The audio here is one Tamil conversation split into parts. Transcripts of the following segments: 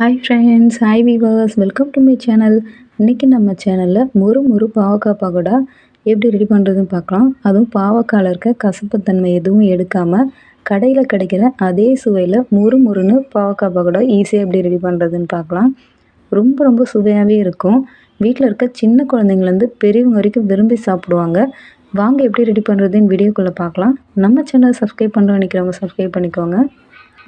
Hi friends hi viewers welcome to my channel இன்றைக்கி நம்ம சேனலில் மொறு மொறு பாவக்காய் பகோடா எப்படி ரெடி பண்ணுறதுன்னு பார்க்கலாம். அதுவும் பாவக்காயில் இருக்க கசப்புத்தன்மை எதுவும் எடுக்காமல் கடையில் கிடைக்கிற அதே சுவையில் மொறு மொறுன்னு பாவக்காய் பகோடா ஈஸியாக எப்படி ரெடி பண்ணுறதுன்னு பார்க்கலாம். ரொம்ப ரொம்ப சுவையாகவே இருக்கும். வீட்டில் இருக்க சின்ன குழந்தைங்கலேருந்து பெரியவங்க வரைக்கும் விரும்பி சாப்பிடுவாங்க. வாங்க எப்படி ரெடி பண்ணுறதுன்னு வீடியோக்குள்ளே பார்க்கலாம். நம்ம சேனல் சப்ஸ்கிரைப் பண்ணுறோம் நினைக்கிறவங்க சப்ஸ்கிரைப் பண்ணிக்கோங்க.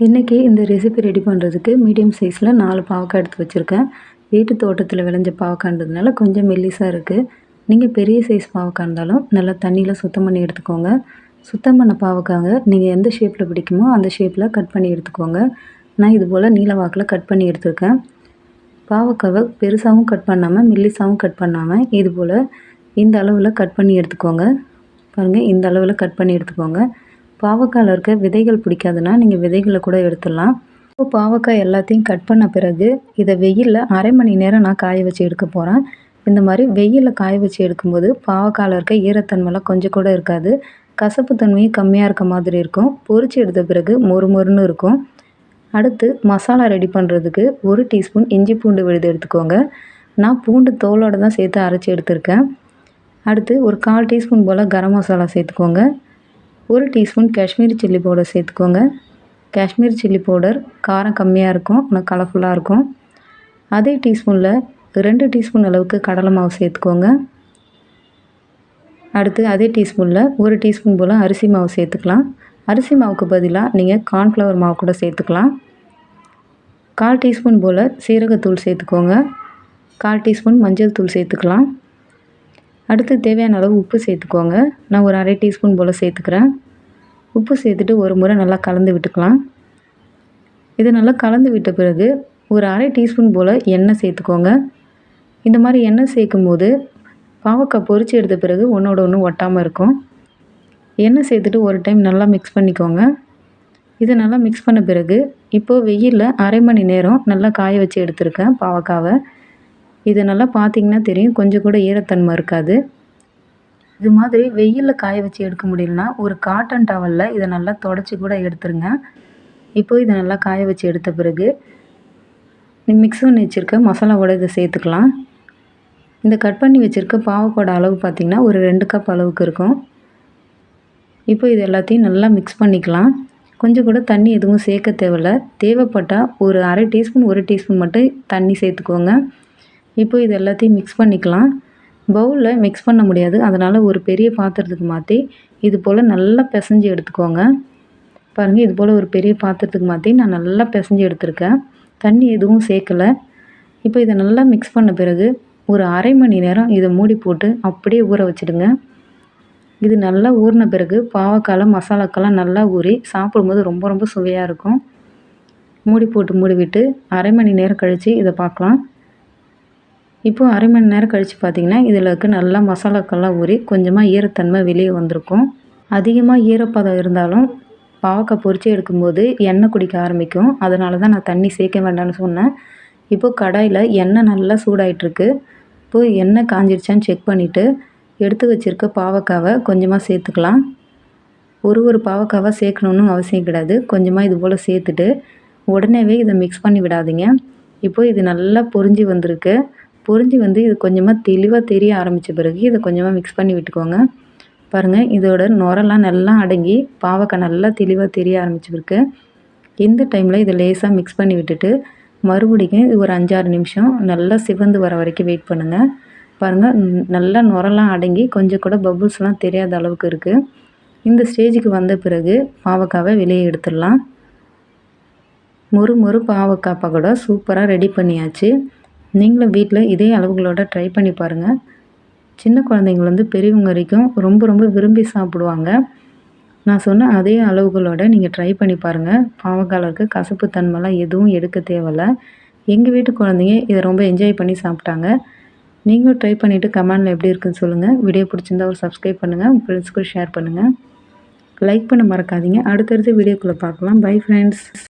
இன்றைக்கி இந்த ரெசிபி ரெடி பண்ணுறதுக்கு மீடியம் சைஸில் நாலு பாவக்காய் எடுத்து வச்சுருக்கேன். வீட்டு தோட்டத்தில் விளைஞ்ச பாவக்காய்ன்றதுனால கொஞ்சம் மெல்லிஸாக இருக்குது நீங்கள் பெரிய சைஸ் பாவக்காய் இருந்தாலும் நல்லா தண்ணியில் சுத்தம் பண்ணி எடுத்துக்கோங்க. சுத்தம் பண்ண பாவக்காங்க நீங்கள் எந்த ஷேப்பில் பிடிக்குமோ அந்த ஷேப்பில் கட் பண்ணி எடுத்துக்கோங்க. நான் இது போல் நீல வாக்கில் கட் பண்ணி எடுத்துருக்கேன். பாவக்காவை பெருசாகவும் கட் பண்ணாமல் மெல்லிசாகவும் கட் பண்ணாமல் இது போல் இந்த அளவில் கட் பண்ணி எடுத்துக்கோங்க. பாருங்கள் இந்த அளவில் கட் பண்ணி எடுத்துக்கோங்க. பாவக்காயில் இருக்க விதைகள் பிடிக்காதுன்னா நீங்கள் விதைகளை கூட எடுத்துடலாம். இப்போ பாவக்காய் எல்லாத்தையும் கட் பண்ண பிறகு இதை வெயிலில் அரை மணி நேரம் நான் காய வச்சு எடுக்க போகிறேன் இந்த மாதிரி வெயிலில் காய வச்சு எடுக்கும்போது பாவக்காயில் இருக்க ஈரத்தன்மைலாம் கொஞ்சம் கூட இருக்காது. கசப்பு தன்மையும் கம்மியாக இருக்க மாதிரி இருக்கும். பொறிச்சு எடுத்த பிறகு மொறு மொறுன்னு இருக்கும். அடுத்து மசாலா ரெடி பண்ணுறதுக்கு ஒரு டீஸ்பூன் இஞ்சி பூண்டு விழுது எடுத்துக்கோங்க. நான் பூண்டு தோலோடு தான் சேர்த்து அரைச்சி எடுத்திருக்கேன். அடுத்து ஒரு கால் டீஸ்பூன் போல் கரம் மசாலா சேர்த்துக்கோங்க. ஒரு டீஸ்பூன் காஷ்மீரி சில்லி பவுடர் சேர்த்துக்கோங்க. காஷ்மீர் சில்லி பவுடர் காரம் கம்மியாக இருக்கும் ஆனால் கலர்ஃபுல்லாக இருக்கும். அதே டீஸ்பூனில் ரெண்டு டீஸ்பூன் அளவுக்கு கடலை மாவு சேர்த்துக்கோங்க. அடுத்து அதே டீஸ்பூனில் ஒரு டீஸ்பூன் போல் அரிசி மாவு சேர்த்துக்கலாம். அரிசி மாவுக்கு பதிலாக நீங்கள் கார்ன்ஃப்ளவர் மாவு கூட சேர்த்துக்கலாம். கால் டீஸ்பூன் போல் சீரகத்தூள் சேர்த்துக்கோங்க. கால் டீஸ்பூன் மஞ்சள் தூள் சேர்த்துக்கலாம். அடுத்து தேவையான அளவு உப்பு சேர்த்துக்கோங்க. நான் ஒரு அரை டீஸ்பூன் போல் சேர்த்துக்கிறேன். உப்பு சேர்த்துட்டு ஒரு முறை நல்லா கலந்து விட்டுக்கலாம். இது நல்லா கலந்து விட்ட பிறகு ஒரு அரை டீஸ்பூன் போல் எண்ணெய் சேர்த்துக்கோங்க. இந்த மாதிரி எண்ணெய் சேர்க்கும் போது பாவக்காய் பொரித்து எடுத்த பிறகு ஒன்றோட ஒன்று ஒட்டாமல் இருக்கும். எண்ணெய் சேர்த்துட்டு ஒரு டைம் நல்லா மிக்ஸ் பண்ணிக்கோங்க. இதை நல்லா மிக்ஸ் பண்ண பிறகு இப்போது வெயிலில் அரை மணி நேரம் நல்லா காய வச்சு எடுத்திருக்கேன் பாவக்காவை. இது நல்லா பார்த்தீங்கன்னா தெரியும். கொஞ்சம் கூட ஈரத்தன்மை இருக்காது. இது மாதிரி வெயிலில் காய வச்சு எடுக்க முடியலனா ஒரு காட்டன் டவலில் இதை நல்லா தொடச்சி கூட எடுத்துருங்க. இப்போ இதை நல்லா காய வச்சு எடுத்த பிறகு மிக்ஸ் பண்ணி வச்சுருக்க மசாலாவோட இதை சேர்த்துக்கலாம். இந்த கட் பண்ணி வச்சுருக்க பாவக்கோட அளவு பார்த்திங்கன்னா ஒரு ரெண்டு கப் அளவுக்கு இருக்கும். இப்போ இது எல்லாத்தையும் நல்லா மிக்ஸ் பண்ணிக்கலாம். கொஞ்சம் கூட தண்ணி எதுவும் சேர்க்க தேவையில்ல. தேவைப்பட்டால் ஒரு அரை டீஸ்பூன் ஒரு டீஸ்பூன் மட்டும் தண்ணி சேர்த்துக்கோங்க. இப்போ இது எல்லாத்தையும் மிக்ஸ் பண்ணிக்கலாம். பவுலில் மிக்ஸ் பண்ண முடியாது. அதனால் ஒரு பெரிய பாத்திரத்துக்கு மாற்றி இது போல் நல்லா பிசைஞ்சு எடுத்துக்கோங்க. பாருங்கள் இது போல் ஒரு பெரிய பாத்திரத்துக்கு மாற்றி நான் நல்லா பிசைஞ்சு எடுத்திருக்கேன். தண்ணி எதுவும் சேர்க்கலை. இப்போ இதை நல்லா மிக்ஸ் பண்ண பிறகு ஒரு அரை மணி நேரம் இதை மூடி போட்டு அப்படியே ஊற வச்சுடுங்க. இது நல்லா ஊறின பிறகு பாவக்காய் மசாலாக்கெல்லாம் நல்லா ஊறி சாப்பிடும்போது ரொம்ப ரொம்ப சுவையாக இருக்கும். மூடி போட்டு மூடி விட்டு அரை மணி நேரம் கழித்து இதை பார்க்கலாம். இப்போது அரை மணி நேரம் கழித்து பார்த்திங்கன்னா இதில் இருக்க நல்லா மசாலாக்கெல்லாம் ஊறி கொஞ்சமாக ஈரத்தன்மை வெளியே வந்திருக்கும். அதிகமாக ஈரப்பதம் இருந்தாலும் பாவக்காய் பொறிச்சு எடுக்கும்போது எண்ணெய் குடிக்க ஆரம்பிக்கும். அதனால தான் நான் தண்ணி சேர்க்க வேண்டாம்னு சொன்னேன். இப்போது கடாயில் எண்ணெய் நல்லா சூடாயிட்ருக்கு இப்போது எண்ணெய் காஞ்சிருச்சான்னு செக் பண்ணிவிட்டு எடுத்து வச்சுருக்க பாவக்காவை கொஞ்சமாக சேர்த்துக்கலாம். ஒரு ஒரு பாவக்காவை சேர்க்கணுன்னு அவசியம் கிடையாது. கொஞ்சமாக இது போல் சேர்த்துட்டு உடனேவே இதை மிக்ஸ் பண்ணி விடாதீங்க. இப்போது இது நல்லா பொரிஞ்சு வந்திருக்கு. பொரிஞ்சு வந்து இது கொஞ்சமாக தெளிவாக தெரிய ஆரம்பித்த பிறகு இதை கொஞ்சமாக மிக்ஸ் பண்ணி விட்டுக்கோங்க. பாருங்கள் இதோட நுரெல்லாம் நல்லா அடங்கி பாவக்காய் நல்லா தெளிவாக தெரிய ஆரம்பிச்சிருக்கு இந்த டைமில் இதை லேசாக மிக்ஸ் பண்ணி விட்டுட்டு மறுபடியும் இது ஒரு அஞ்சாறு நிமிஷம் நல்லா சிவந்து வர வரைக்கும் வெயிட் பண்ணுங்கள் பாருங்கள் நல்லா நுரெல்லாம் அடங்கி கொஞ்சம் கூட பபுள்ஸ்லாம் தெரியாத அளவுக்கு இருக்குது இந்த ஸ்டேஜுக்கு வந்த பிறகு பாவக்காவை வெளியே எடுத்துடலாம். மொறு மொறு பாவக்காய் கூட சூப்பராக ரெடி பண்ணியாச்சு. நீங்களும் வீட்டில் இதே அளவுகளோட ட்ரை பண்ணி பாருங்கள் சின்ன குழந்தைங்கள்லேருந்து பெரியவங்க வரைக்கும் ரொம்ப ரொம்ப விரும்பி சாப்பிடுவாங்க. நான் சொன்ன அதே அளவுகளோட நீங்கள் ட்ரை பண்ணி பாருங்கள் பாவக்காலருக்கு கசப்பு தன்மைலாம் எதுவும் எடுக்க தேவையில்ல. எங்கள் வீட்டு குழந்தைங்க இதை ரொம்ப என்ஜாய் பண்ணி சாப்பிட்டாங்க. நீங்களும் ட்ரை பண்ணிவிட்டு கமெண்டில் எப்படி இருக்குன்னு சொல்லுங்கள் வீடியோ பிடிச்சிருந்தா ஒரு சப்ஸ்கிரைப் பண்ணுங்கள் உங்கள் ஃப்ரெண்ட்ஸ்க்கும் ஷேர் பண்ணுங்கள் லைக் பண்ண மறக்காதீங்க. அடுத்தடுத்த வீடியோக்குள்ளே பார்க்கலாம். Bye friends